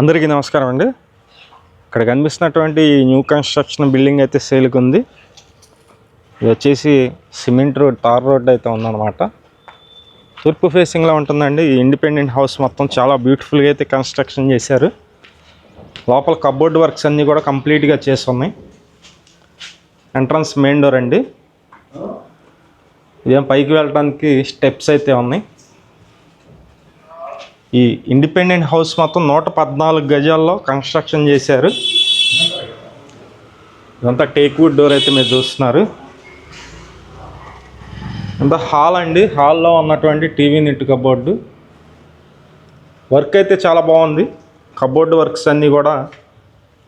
అందరికీ నమస్కారం అండి. ఇక్కడ కనిపిస్తున్నటువంటి న్యూ కన్స్ట్రక్షన్ బిల్డింగ్ అయితే సేల్కి ఉంది. ఇది వచ్చేసి సిమెంట్ రోడ్ టార్ రోడ్ అయితే ఉందన్నమాట. తూర్పు ఫేసింగ్లో ఉంటుందండి. ఈ ఇండిపెండెంట్ హౌస్ మొత్తం చాలా బ్యూటిఫుల్గా అయితే కన్స్ట్రక్షన్ చేశారు. లోపల కబోర్డ్ వర్క్స్ అన్నీ కూడా కంప్లీట్గా చేసి ఉన్నాయి ఎంట్రన్స్ మెయిన్ డోర్ అండి. ఇదేం పైకి వెళ్ళడానికి స్టెప్స్ అయితే ఉన్నాయి. ఈ ఇండిపెండెంట్ హౌస్ మొత్తం నూట పద్నాలుగు గజాల్లో కన్స్ట్రక్షన్ చేశారు. ఇదంతా టేక్వుడ్ డోర్ అయితే మీరు చూస్తున్నారు. ఇంత హాల్ అండి. హాల్లో ఉన్నటువంటి టీవీ నెట్ కబోర్డు. వర్క్ అయితే చాలా బాగుంది. కబోర్డ్ వర్క్స్ అన్నీ కూడా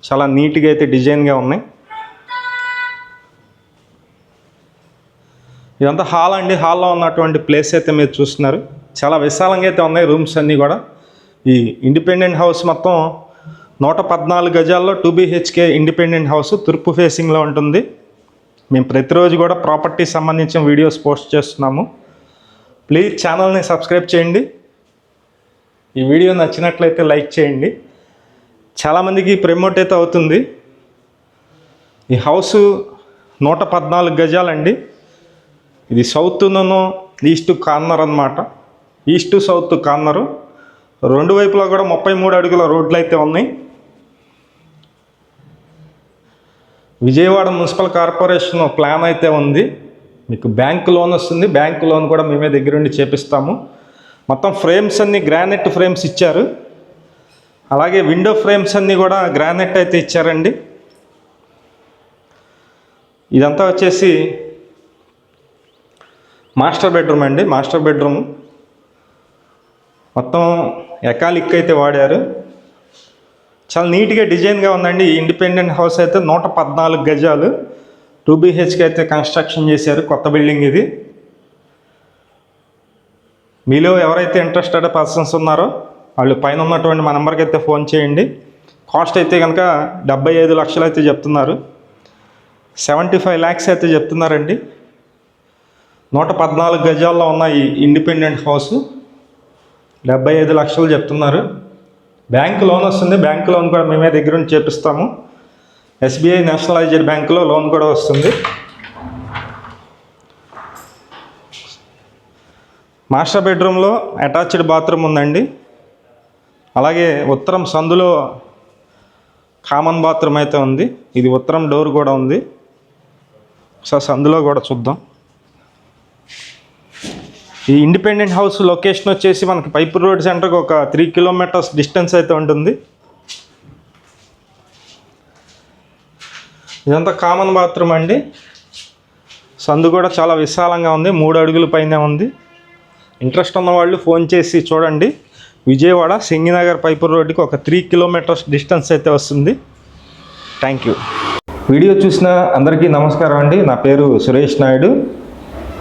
చాలా నీట్గా అయితే డిజైన్గా ఉన్నాయి. ఇదంతా హాల్ అండి. హాల్లో ఉన్నటువంటి ప్లేస్ అయితే మీరు చూస్తున్నారు. చాలా విశాలంగా అయితే ఉన్నాయి రూమ్స్ అన్నీ కూడా. ఈ ఇండిపెండెంట్ హౌస్ మొత్తం నూట పద్నాలుగు గజాల్లో టూ బీహెచ్కే ఇండిపెండెంట్ హౌస్ తూర్పు ఫేసింగ్లో ఉంటుంది. మేము ప్రతిరోజు కూడా ప్రాపర్టీ సంబంధించిన వీడియోస్ పోస్ట్ చేస్తున్నాము. ప్లీజ్ ఛానల్ని సబ్స్క్రైబ్ చేయండి. ఈ వీడియో నచ్చినట్లయితే లైక్ చేయండి. చాలామందికి ప్రమోట్ అయితే అవుతుంది. ఈ హౌస్ నూట పద్నాలుగు గజాలండి. ఇది సౌత్ను ఈస్ట్ కార్నర్ అనమాట ఈస్ట్ సౌత్ కార్నరు. రెండు వైపులా కూడా ముప్పై మూడు అడుగుల రోడ్లు అయితే ఉన్నాయి. విజయవాడ మున్సిపల్ కార్పొరేషన్ ప్లాన్ అయితే ఉంది. మీకు బ్యాంక్ లోన్ వస్తుంది. బ్యాంక్ లోన్ కూడా మేమే దగ్గరుండి చేపిస్తాము. మొత్తం ఫ్రేమ్స్ అన్ని గ్రానైట్ ఫ్రేమ్స్ ఇచ్చారు. అలాగే విండో ఫ్రేమ్స్ అన్నీ కూడా గ్రానైట్ అయితే ఇచ్చారండి. ఇదంతా వచ్చేసి మాస్టర్ బెడ్రూమ్ అండి. మాస్టర్ బెడ్రూమ్ మొత్తం ఎకాలిక్ అయితే వాడారు. చాలా నీట్గా డిజైన్గా ఉందండి. ఈ ఇండిపెండెంట్ హౌస్ అయితే నూట పద్నాలుగు గజాలు. టూ బీహెచ్కి అయితే కన్స్ట్రక్షన్ చేశారు కొత్త బిల్డింగ్ ఇది. మీలో ఎవరైతే ఇంట్రెస్టెడ్ పర్సన్స్ ఉన్నారో వాళ్ళు పైన ఉన్నటువంటి మా నెంబర్కి అయితే ఫోన్ చేయండి. కాస్ట్ అయితే కనుక డెబ్బై ఐదు లక్షలు అయితే చెప్తున్నారు. సెవెంటీ ఫైవ్ ల్యాక్స్ అయితే చెప్తున్నారండి. నూట పద్నాలుగు గజాల్లో ఉన్న ఈ ఇండిపెండెంట్ హౌస్. డెబ్బై ఐదు లక్షలు చెప్తున్నారు. బ్యాంక్ లోన్ వస్తుంది. బ్యాంక్ లోన్ కూడా మేమే దగ్గర నుంచి చేపిస్తాము. ఎస్బీఐ నేషనలైజ్డ్ బ్యాంకులో లోన్ కూడా వస్తుంది. మాస్టర్ బెడ్రూమ్లో అటాచ్డ్ బాత్రూమ్ ఉందండి. అలాగే ఉత్తరం సందులో కామన్ బాత్రూమ్ అయితే ఉంది. ఇది ఉత్తరం డోర్ కూడా ఉంది. సో సందులో కూడా చూద్దాం. ఈ ఇండిపెండెంట్ హౌస్ లొకేషన్ వచ్చేసి మనకి పైపు రోడ్ సెంటర్కి ఒక త్రీ కిలోమీటర్స్ డిస్టెన్స్ అయితే ఉంటుంది. ఇదంతా కామన్ బాత్రూమ్ అండి. సందు కూడా చాలా విశాలంగా ఉంది. మూడు అడుగుల పైనే ఉంది. ఇంట్రెస్ట్ ఉన్న వాళ్ళు ఫోన్ చేసి చూడండి. విజయవాడ సింగినగర్ పైపు రోడ్డుకి ఒక త్రీ కిలోమీటర్స్ డిస్టెన్స్ అయితే వస్తుంది. థ్యాంక్ యూ వీడియో చూసిన అందరికీ నమస్కారం అండి. నా పేరు సురేష్ నాయుడు.